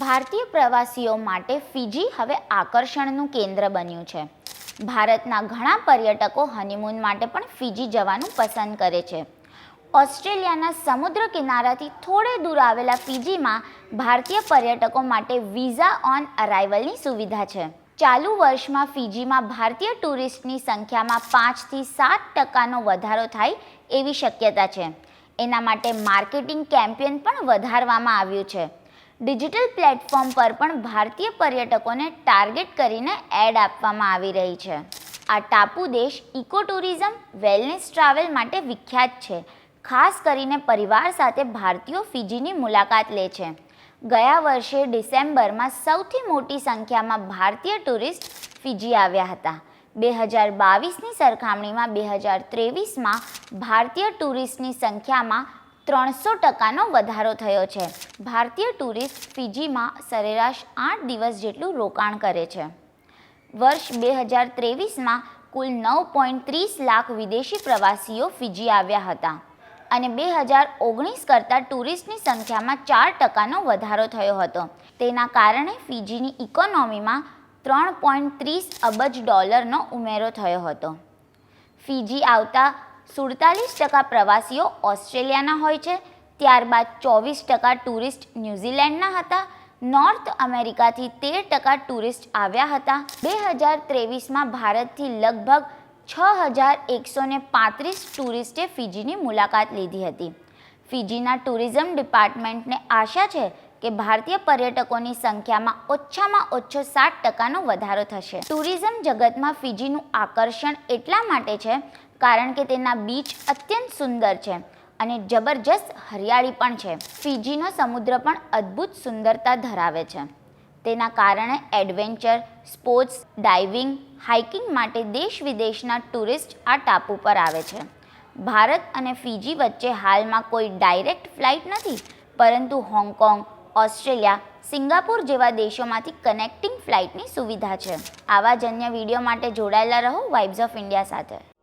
ભારતીય પ્રવાસીઓ માટે ફિજી હવે આકર્ષણનું કેન્દ્ર બન્યું છે. ભારતના ઘણા પર્યટકો હનીમૂન માટે પણ ફિજી જવાનું પસંદ કરે છે. ઓસ્ટ્રેલિયાના સમુદ્ર કિનારાથી થોડે દૂર આવેલા ફિજીમાં ભારતીય પર્યટકો માટે વિઝા ઓન અરાઇવલની સુવિધા છે. ચાલુ વર્ષમાં ફિજીમાં ભારતીય ટુરિસ્ટની સંખ્યામાં પાંચથી સાત ટકાનો વધારો થાય એવી શક્યતા છે. એના માટે માર્કેટિંગ કેમ્પેન પણ વધારવામાં આવ્યું છે. ડિજિટલ પ્લેટફોર્મ પર પણ ભારતીય પર્યટકોને ટાર્ગેટ કરીને એડ આપવામાં આવી રહી છે. આ ટાપુ દેશ ઇકો ટુરિઝમ વેલનેસ ટ્રાવેલ માટે વિખ્યાત છે, ખાસ કરીને પરિવાર સાથે ભારતીયો ફિજીની મુલાકાત લે છે. ગયા વર્ષે ડિસેમ્બરમાં સૌથી મોટી સંખ્યામાં ભારતીય ટુરિસ્ટ ફિજી આવ્યા હતા. બે હજાર બાવીસની સરખામણીમાં બે હજાર ત્રેવીસમાં ભારતીય ટુરિસ્ટની સંખ્યામાં ત્રણસો ટકાનો વધારો થયો છે. ભારતીય ટુરિસ્ટ ફિજીમાં સરેરાશ આઠ દિવસ જેટલું રોકાણ કરે છે. વર્ષ બે હજાર ત્રેવીસમાં કુલ નવ પોઈન્ટ ત્રીસ લાખ વિદેશી પ્રવાસીઓ ફિજી આવ્યા હતા અને બે હજાર ઓગણીસ કરતાં ટુરિસ્ટની સંખ્યામાં ચાર ટકાનો વધારો થયો હતો. તેના કારણે ફિજીની ઇકોનોમીમાં ત્રણ પોઈન્ટ ત્રીસ અબજ ડોલરનો ઉમેરો થયો હતો. ફિજી આવતા સુડતાલીસ ટકા પ્રવાસીઓ ઓસ્ટ્રેલિયાના હોય છે. ત્યારબાદ ચોવીસ ટકા ટુરિસ્ટ ન્યૂઝીલેન્ડના હતા. નોર્થ અમેરિકાથી તેર ટકા ટુરિસ્ટ આવ્યા હતા. બે હજાર ત્રેવીસમાં ભારતથી લગભગ છ હજાર એકસો ને પાંત્રીસ ટુરિસ્ટે ફિજીની મુલાકાત લીધી હતી. ફિજીના ટુરિઝમ ડિપાર્ટમેન્ટને આશા છે કે ભારતીય પર્યટકોની સંખ્યામાં ઓછામાં ઓછો સાત ટકાનો વધારો થશે. ટુરિઝમ જગતમાં ફિજીનું આકર્ષણ એટલા માટે છે કારણ કે તેના બીચ અત્યંત સુંદર છે અને જબરજસ્ત હરિયાળી પણ છે. ફિજીનો સમુદ્ર પણ અદ્ભુત સુંદરતા ધરાવે છે. તેના કારણે એડવેન્ચર, સ્પોર્ટ્સ, ડાઇવિંગ, હાઇકિંગ માટે દેશ વિદેશના ટુરિસ્ટ આ ટાપુ પર આવે છે. ભારત અને ફિજી વચ્ચે હાલમાં કોઈ ડાયરેક્ટ ફ્લાઇટ નથી, પરંતુ હોંગકોંગ, ઓસ્ટ્રેલિયા, સિંગાપુર જેવા દેશોમાંથી કનેક્ટિંગ ફ્લાઇટની સુવિધા છે. આવા જ અન્ય વીડિયો માટે જોડાયેલા રહો વાઇબ્સ ઓફ ઇન્ડિયા સાથે.